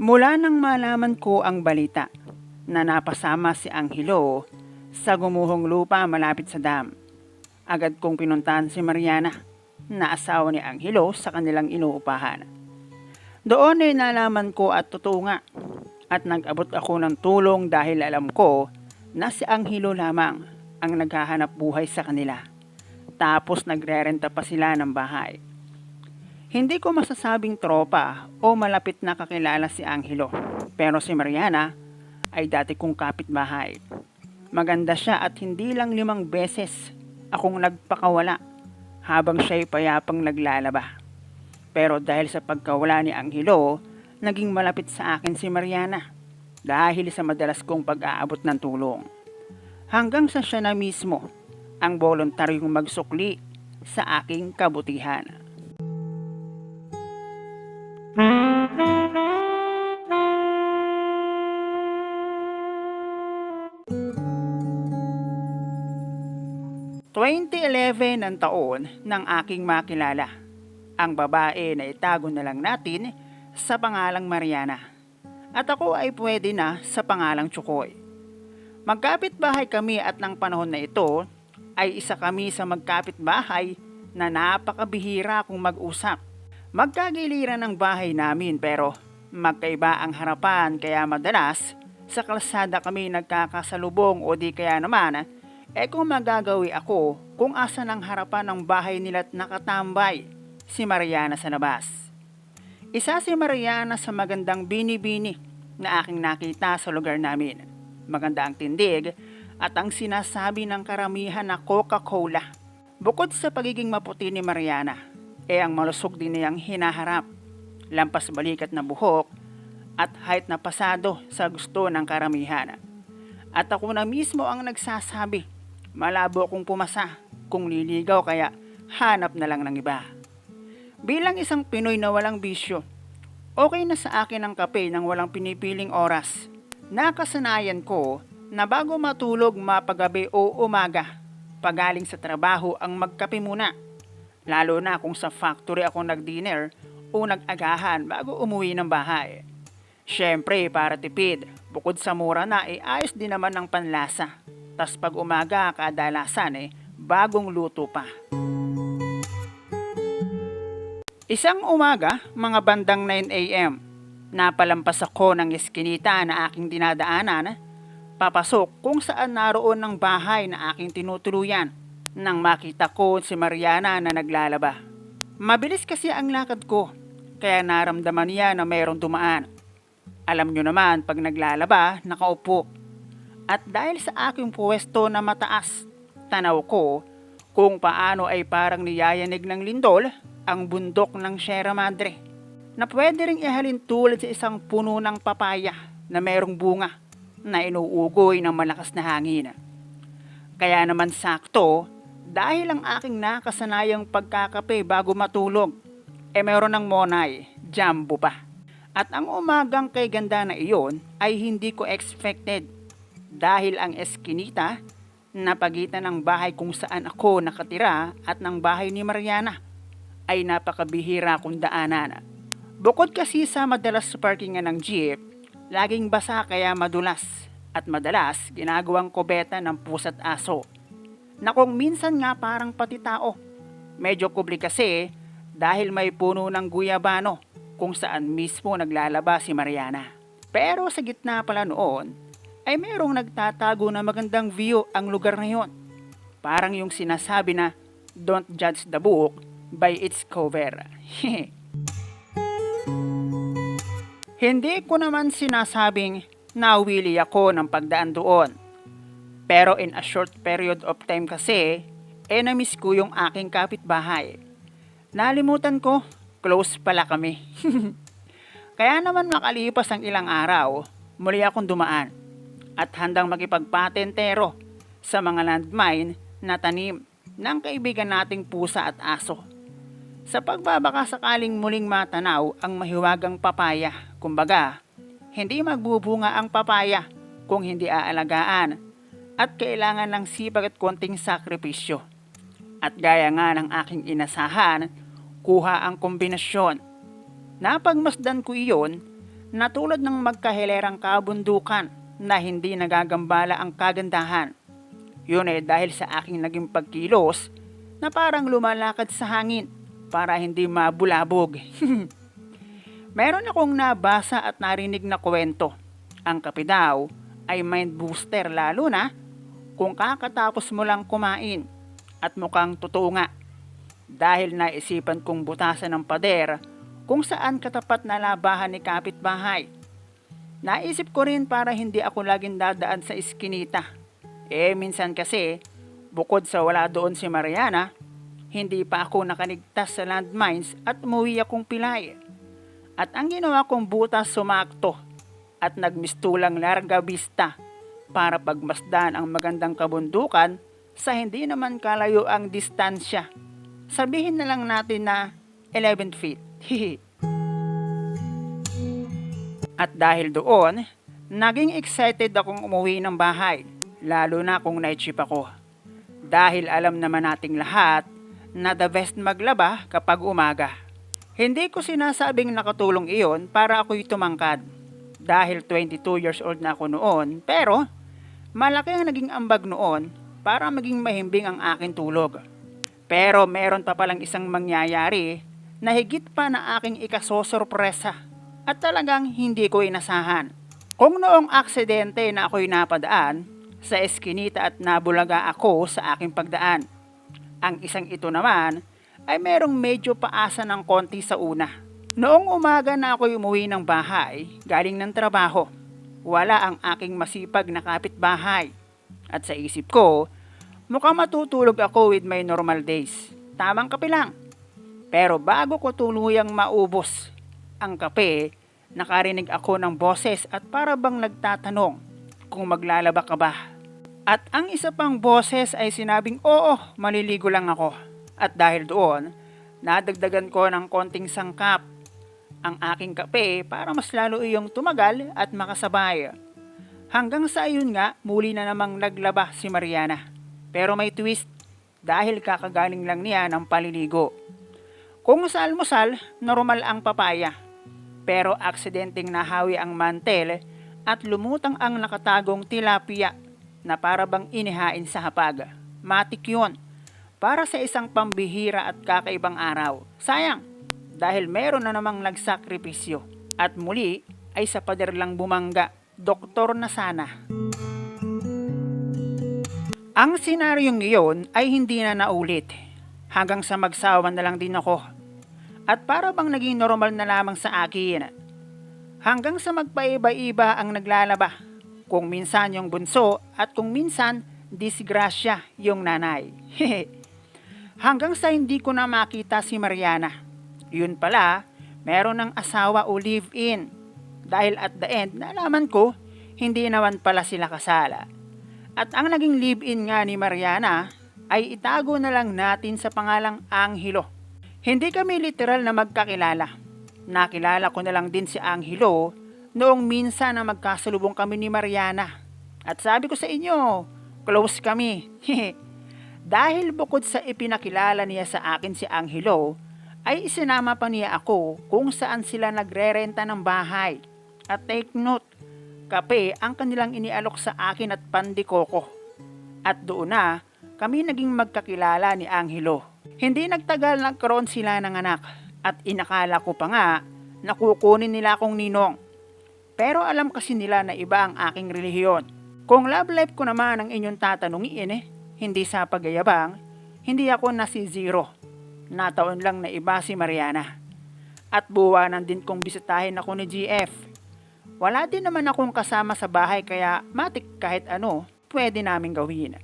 Mula nang malaman ko ang balita na napasama si Angelo sa gumuhong lupa malapit sa dam, agad kong pinuntahan si Mariana na asawa ni Angelo sa kanilang inuupahan. Doon ay nalaman ko at totoo nga at nag-abot ako ng tulong dahil alam ko na si Angelo lamang ang naghahanap buhay sa kanila. Tapos nagrerenta pa sila ng bahay. Hindi ko masasabing tropa o malapit na kakilala si Angelo. Pero si Mariana ay dati kong kapitbahay. Maganda siya at hindi lang limang beses akong nagpakawala habang siya'y payapang naglalaba. Pero dahil sa pagkawala ni Angelo, naging malapit sa akin si Mariana dahil sa madalas kong pag-aabot ng tulong. Hanggang sa siya na mismo ang voluntaryong magsukli sa aking kabutihan. ...2011 ang taon ng aking makilala. Ang babae na itago na lang natin sa pangalang Mariana. At ako ay pwede na sa pangalang Chukoy. Magkapit bahay kami at ng panahon na ito ay isa kami sa magkapit bahay na napakabihira kung mag-usap. Magkagiliran ang bahay namin pero magkaiba ang harapan kaya madalas sa kalsada kami nagkakasalubong o di kaya naman eh kung magagawi ako kung asan ang harapan ng bahay nila't nakatambay si Mariana sa labas. Isa si Mariana sa magandang bini-bini na aking nakita sa lugar namin. Maganda ang tindig at ang sinasabi ng karamihan na Coca-Cola. Bukod sa pagiging maputi ni Mariana, eh ang malusog din niyang hinaharap. Lampas balikat na buhok at height na pasado sa gusto ng karamihan. At ako na mismo ang nagsasabi, malabo kung pumasa kung liligaw kaya hanap na lang ng iba. Bilang isang Pinoy na walang bisyo, okay na sa akin ang kape nang walang pinipiling oras. Nakasanayan ko na bago matulog mapagabi o umaga, pagaling sa trabaho ang magkape muna. Lalo na kung sa factory ako nag-dinner o nag-agahan bago umuwi ng bahay. Siyempre, para tipid, bukod sa mura na, eh, ayos din naman ng panlasa. Tas pag umaga, kadalasan eh, bagong luto pa. Isang umaga, mga bandang 9 a.m., napalampas ako ng eskinita na aking dinadaanan, papasok kung saan naroon ng bahay na aking tinutuluyan nang makita ko si Mariana na naglalaba. Mabilis kasi ang lakad ko, kaya naramdaman niya na mayroong dumaan. Alam nyo naman, pag naglalaba, nakaupo. At dahil sa aking pwesto na mataas, tanaw ko kung paano ay parang niyayanig ng lindol ang bundok ng Sierra Madre na pwede ring ihalin tulad sa isang puno ng papaya na mayroong bunga na inuugoy ng malakas na hangin. Kaya naman sakto, dahil ang aking nakasanayang pagkakape bago matulog, eh meron ng monay, jumbo pa. At ang umagang kay ganda na iyon ay hindi ko expected dahil ang eskinita na pagitan ng bahay kung saan ako nakatira at ng bahay ni Mariana ay napakabihira kong daanan. Bukod kasi sa madalas parkingan ng jeep, laging basa kaya madulas at madalas ginagawang kubeta ng pusa't aso. Na kung minsan nga parang pati tao. Medyo kubli kasi dahil may puno ng guyabano kung saan mismo naglalaba si Mariana. Pero sa gitna pala noon ay merong nagtatago na magandang view ang lugar na yon. Parang yung sinasabi na don't judge the book by its cover. Hindi ko naman sinasabing nawili ako ng pagdaan doon. Pero in a short period of time kasi, eh na-miss ko yung aking kapitbahay. Nalimutan ko, close pala kami. Kaya naman makalipas ang ilang araw, muli akong dumaan at handang makipagpatentero sa mga landmine na tanim ng kaibigan nating pusa at aso. Sa pagbabaka sakaling muling matanaw ang mahiwagang papaya, kumbaga, hindi magbubunga ang papaya kung hindi aalagaan at kailangan ng sipag at konting sakripisyo. At gaya nga ng aking inasahan, kuha ang kombinasyon. Napagmasdan ko iyon na tulad ng magkahilerang kabundukan na hindi nagagambala ang kagandahan. Yun ay dahil sa aking naging pagkilos na parang lumalakad sa hangin para hindi mabulabog. Meron akong nabasa at narinig na kwento. Ang kape daw ay mind booster lalo na kung kakatapos mo lang kumain at mukhang totoo nga. Dahil naisipan kong butasan ng pader kung saan katapat na labahan ni kapitbahay. Naisip ko rin para hindi ako laging dadaan sa iskinita. Eh minsan kasi, bukod sa wala doon si Mariana, hindi pa ako nakanigtas sa landmines at umuwi akong pilay. At ang ginawa kong butas sumakto at nagmistulang larga vista para pagmasdan ang magandang kabundukan sa hindi naman kalayo ang distansya. Sabihin na lang natin na 11 feet. Hihi. At dahil doon, naging excited akong umuwi ng bahay, lalo na kung night shift ako. Dahil alam naman nating lahat na the best maglaba kapag umaga. Hindi ko sinasabing nakatulong iyon para ako'y tumangkad. Dahil 22 years old na ako noon, pero malaki ang naging ambag noon para maging mahimbing ang aking tulog. Pero meron pa palang isang mangyayari na higit pa na aking ikasosorpresa at talagang hindi ko inasahan. Kung noong aksidente na ako'y napadaan, sa eskinita at nabulaga ako sa aking pagdaan. Ang isang ito naman ay merong medyo paasa ng konti sa una. Noong umaga na ako'y umuwi ng bahay, galing ng trabaho, wala ang aking masipag na kapitbahay. At sa isip ko, mukhang matutulog ako with my normal days. Tamang kape lang. Pero bago ko tuluyang maubos ang kape, nakarinig ako ng boses at para bang nagtatanong kung maglalaba ka ba. At ang isa pang boses ay sinabing oo, maliligo lang ako. At dahil doon, nadagdagan ko ng konting sangkap ang aking kape para mas lalo iyong tumagal at makasabay. Hanggang sa ayun nga, muli na namang naglaba si Mariana. Pero may twist dahil kakagaling lang niya ng paliligo. Kung sa almusal, normal ang papaya. Pero aksidenteng nahawi ang mantel at lumutang ang nakatagong tilapia na para bang inihain sa hapag. Matik yun. Para sa isang pambihira at kakaibang araw. Sayang, dahil meron na namang nagsakripisyo. At muli ay sa pader lang bumangga, doktor na sana. Ang senaryong iyon ay hindi na naulit. Hanggang sa magsawa na lang din ako. At para bang naging normal na lamang sa akin. Hanggang sa magpaiba-iba ang naglalaba. Kung minsan yung bunso at kung minsan disgrasya yung nanay. Hanggang sa hindi ko na makita si Mariana. Yun pala, meron ng asawa o live-in. Dahil at the end, nalaman ko, hindi naman pala sila kasala. At ang naging live-in nga ni Mariana ay itago na lang natin sa pangalang Angelo. Hindi kami literal na magkakilala. Nakilala ko na lang din si Angelo noong minsan na magkasalubong kami ni Mariana. At sabi ko sa inyo, close kami. Dahil bukod sa ipinakilala niya sa akin si Angelo, ay isinama pa niya ako kung saan sila nagrerenta ng bahay. At take note, kape ang kanilang inialok sa akin at pandikoko. At doon na, kami naging magkakilala ni Angelo. Hindi nagtagal nagkaroon sila ng anak at inakala ko pa nga na kukunin nila akong ninong. Pero alam kasi nila na iba ang aking relihiyon. Kung love life ko naman ang inyong tatanungin eh, hindi sa pagyayabang, hindi ako na si zero. Nataon lang na iba si Mariana. At buwanan din kong bisitahin ako ni GF. Wala din naman akong kasama sa bahay kaya matik kahit ano pwede namin gawin.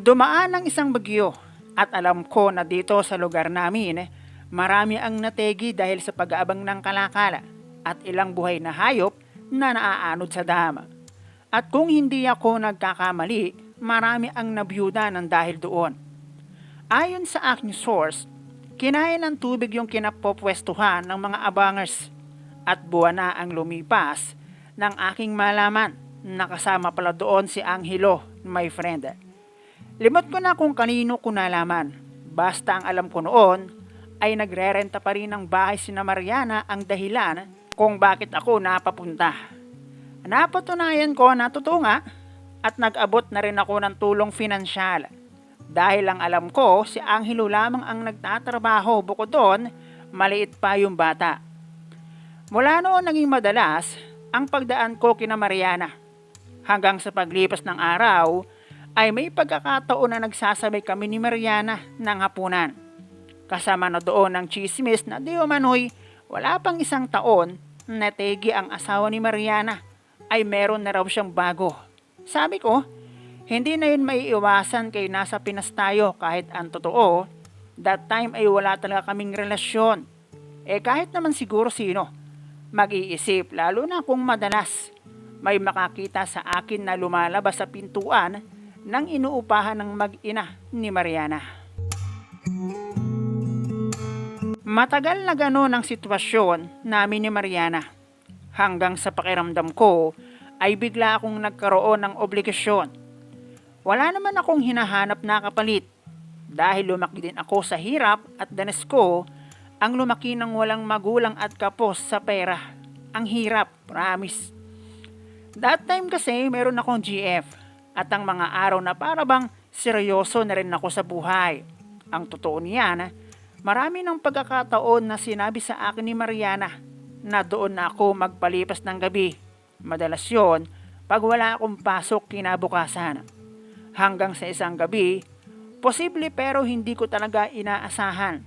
Dumaan ang isang bagyo at alam ko na dito sa lugar namin marami ang nategi dahil sa pag-aabang ng kalakala at ilang buhay na hayop na naaanod sa dama. At kung hindi ako nagkakamali, marami ang nabiyuda ng dahil doon. Ayon sa aking source, kinain ng tubig yung kinapopwestuhan ng mga abangers at buwan na ang lumipas ng aking malaman nakasama pala doon si Angelo, my friend. Limot ko na kung kanino ko nalaman. Basta ang alam ko noon, ay nagrerenta pa rin ng bahay sina Mariana ang dahilan kung bakit ako napapunta. Napatunayan ko na totoo nga at nag-abot na rin ako ng tulong finansyal. Dahil ang alam ko, si Angelo lamang ang nagtatrabaho bukod doon, maliit pa yung bata. Mula noon naging madalas ang pagdaan ko kina Mariana. Hanggang sa paglipas ng araw, ay may pagkakataon na nagsasabay kami ni Mariana ng hapunan. Kasama na doon ang chismis na di umano'y wala pang isang taon na tegi ang asawa ni Mariana ay meron na raw siyang bago. Sabi ko, hindi na yun may iwasan kay nasa Pinas tayo kahit ang totoo, that time ay wala talaga kaming relasyon. Eh kahit naman siguro sino, mag-iisip lalo na kung madalas may makakita sa akin na lumalabas sa pintuan ng inuupahan ng mag-ina ni Mariana. Matagal na gano'n ang sitwasyon namin ni Mariana. Hanggang sa pakiramdam ko ay bigla akong nagkaroon ng obligasyon. Wala naman akong hinahanap na kapalit dahil lumaki din ako sa hirap at danas ko ang lumaki ng walang magulang at kapos sa pera. Ang hirap, promise. That time kasi meron akong GF at ang mga araw na para bang seryoso na rin ako sa buhay. Ang totoo niyan, marami ng pagkakataon na sinabi sa akin ni Mariana na doon na ako magpalipas ng gabi. Madalas yon pag wala akong pasok kinabukasan. Hanggang sa isang gabi, posible pero hindi ko talaga inaasahan.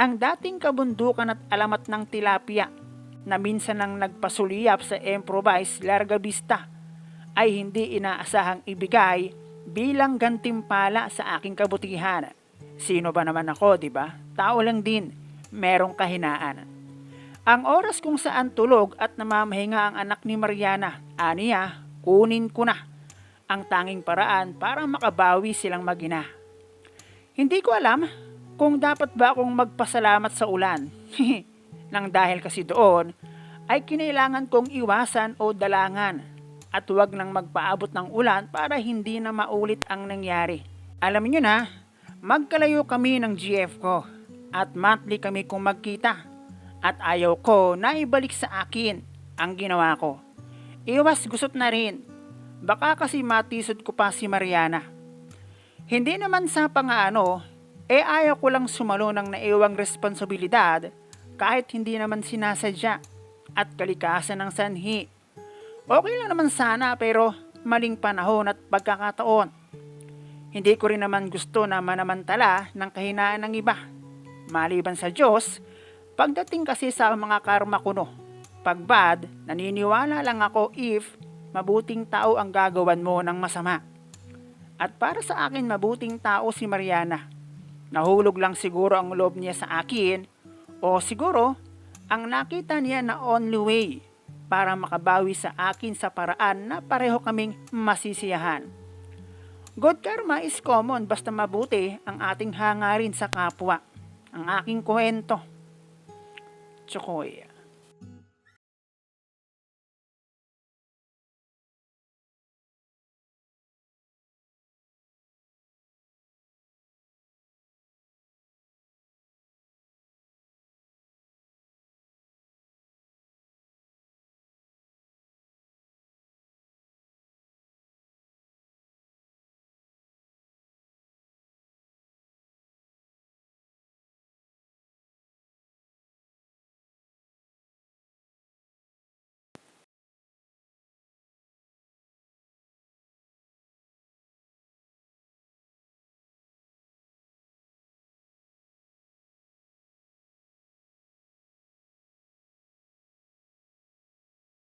Ang dating kabundukan at alamat ng tilapia na minsan nang nagpasuliyap sa improvised Larga Vista ay hindi inaasahang ibigay bilang gantimpala sa aking kabutihan. Sino ba naman ako, di ba? Tao lang din, merong kahinaan. Ang oras kung saan tulog at namamahinga ang anak ni Mariana, aniya, kunin ko na ang tanging paraan para makabawi silang magina. Hindi ko alam kung dapat ba akong magpasalamat sa ulan. Nang dahil kasi doon, ay kinailangan kong iwasan o dalangan at huwag nang magpaabot ng ulan para hindi na maulit ang nangyari. Alam niyo na, magkalayo kami ng GF ko at monthly kami kung magkita at ayaw ko na ibalik sa akin ang ginawa ko. Iwas gusot na rin. Baka kasi matisod ko pa si Mariana. Hindi naman sa pangaano, eh ayaw ko lang sumalo ng naiwang responsibilidad kahit hindi naman sinasadya at kalikasan ng sanhi. Okay lang naman sana pero maling panahon at pagkakataon. Hindi ko rin naman gusto na manamantala ng kahinaan ng iba. Maliban sa Diyos, pagdating kasi sa mga karma ko no, pag bad, naniniwala lang ako if mabuting tao ang gagawan mo ng masama. At para sa akin mabuting tao si Mariana. Nahulog lang siguro ang loob niya sa akin o siguro ang nakita niya na only way para makabawi sa akin sa paraan na pareho kaming masisiyahan. Good karma is common basta mabuti ang ating hangarin sa kapwa. Ang aking kwento. Chokoy.